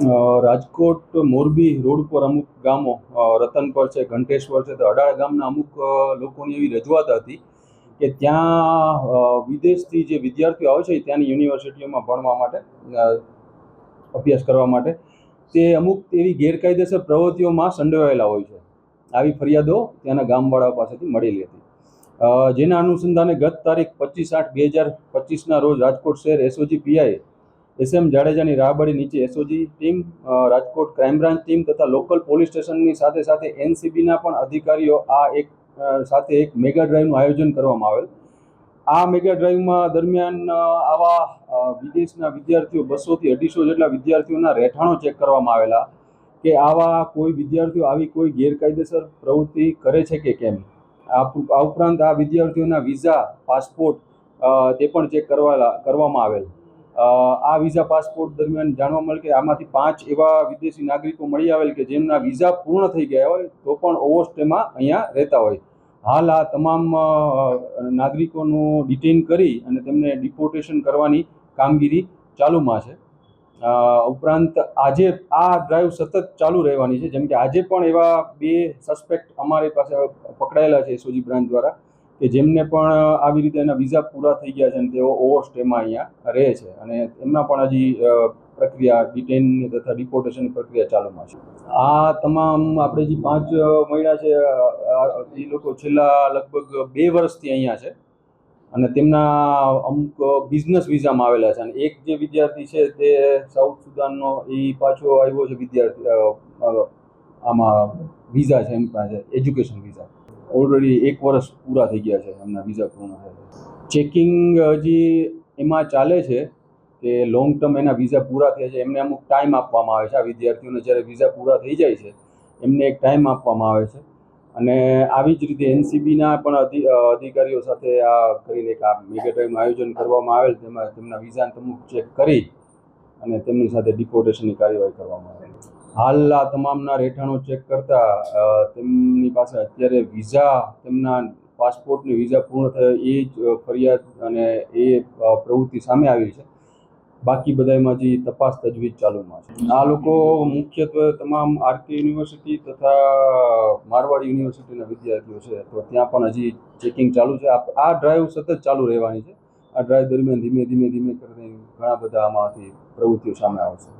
Rajkot Morbi road પર અમુક ગામો રતનપર છે, ઘંટેશ્વર છે, તો અડાળ ગામના અમુક લોકોની એવી રજૂઆત હતી કે ત્યાં વિદેશથી જે વિદ્યાર્થીઓ આવે છે ત્યાંની યુનિવર્સિટીઓમાં ભણવા માટે અભ્યાસ કરવા માટે, તે અમુક એવી ગેરકાયદેસર પ્રવૃત્તિઓમાં સંડોવાયેલા હોય છે. આવી ફરિયાદો ત્યાંના ગામવાળાઓ પાસેથી મળેલી હતી. જેના અનુસંધાને ગત તારીખ પચીસ આઠ બે હજાર પચીસના રોજ રાજકોટ શહેર એસઓજી પીઆઈ એસ એમ જાડેજાની રાહબડી નીચે SOG team Rajkot crime branch team તથા લોકલ પોલીસ સ્ટેશનની સાથે સાથે એનસીબીના પણ અધિકારીઓ આ એક સાથે એક મેગા ડ્રાઈવનું આયોજન કરવામાં આવેલ. આ મેગા ડ્રાઈવમાં દરમિયાન આવા વિદેશના વિદ્યાર્થીઓ બસોથી અઢીસો જેટલા વિદ્યાર્થીઓના રહેઠાણો ચેક કરવામાં આવેલા કે આવા કોઈ વિદ્યાર્થીઓ આવી કોઈ ગેરકાયદેસર પ્રવૃત્તિ કરે છે કે કેમ? આ ઉપરાંત આ વિદ્યાર્થીઓના વિઝા, પાસપોર્ટ તે પણ ચેક કરવા કરવામાં આવેલ. આ વિઝા પાસપોર્ટ દરમિયાન જાણવા મળે કે આમાંથી પાંચ એવા વિદેશી નાગરિકો મળી આવેલ કે જેમના વિઝા પૂર્ણ થઈ ગયા હોય, તો પણ ઓવરસ્ટેમાં અહીંયા રહેતા હોય. હાલ આ તમામ નાગરિકોનું ડિટેન કરી અને તેમને ડિપોર્ટેશન કરવાની કામગીરી ચાલુમાં છે. ઉપરાંત આજે આ ડ્રાઈવ સતત ચાલુ રહેવાની છે. જેમ કે આજે પણ એવા બે સસ્પેક્ટ અમારી પાસે પકડાયેલા છે એસઓજી બ્રાન્ચ દ્વારા. કે જેમને પણ આવી રીતે એના વિઝા પૂરા થઈ ગયા છે અને તેઓ ઓવર સ્ટેમાં અહીંયા રહે છે અને એમના પણ હજી પ્રક્રિયા ડિટેન તથા ડિપોર્ટેશનની પ્રક્રિયા ચાલુમાં છે. આ તમામ આપણે જે પાંચ મહિના છે એ લોકો છેલ્લા લગભગ બે વર્ષથી અહીંયા છે અને તેમના અમુક બિઝનેસ વિઝામાં આવેલા છે અને એક જે વિદ્યાર્થી છે તે સાઉથ સુદાનનો એ પાછો આવ્યો છે વિદ્યાર્થી આમાં વિઝા છે એમ પાસે એજ્યુકેશન વિઝા ઓલરેડી એક વર્ષ પૂરા થઈ ગયા છે એમના વિઝા પૂર્ણ થયા ચેકિંગ હજી એમાં ચાલે છે કે લોંગ ટર્મ એના વિઝા પૂરા થયા છે, એમને અમુક ટાઈમ આપવામાં આવે છે. આ વિદ્યાર્થીઓને જ્યારે વિઝા પૂરા થઈ જાય છે, એમને એક ટાઈમ આપવામાં આવે છે. અને આવી જ રીતે એનસીબીના પણ અધિ અધિકારીઓ સાથે આ કરીને એક આ મેગા ડ્રાઈવનું આયોજન કરવામાં આવેલ, તેમાં તેમના વિઝા અમુક ચેક કરી અને તેમની સાથે ડિપોર્ટેશનની કાર્યવાહી કરવામાં આવે. હાલ આ તમામના રહેઠાણો ચેક કરતા તેમની પાસે અત્યારે વિઝા તેમના પાસપોર્ટની વિઝા પૂર્ણ થયા, એ જ ફરિયાદ અને એ પ્રવૃત્તિ સામે આવી છે. બાકી બધામાં હજી તપાસ તજવીજ ચાલુમાં છે. આ લોકો મુખ્યત્વે તમામ આરકે યુનિવર્સિટી તથા મારવાડ યુનિવર્સિટીના વિદ્યાર્થીઓ છે. તો ત્યાં પણ હજી ચેકિંગ ચાલુ છે. આ ડ્રાઈવ સતત ચાલુ રહેવાની છે. આ ડ્રાઈવ દરમિયાન ધીમે ધીમે ધીમે કરીને ઘણા બધા આમાંથી પ્રવૃત્તિઓ સામે આવશે.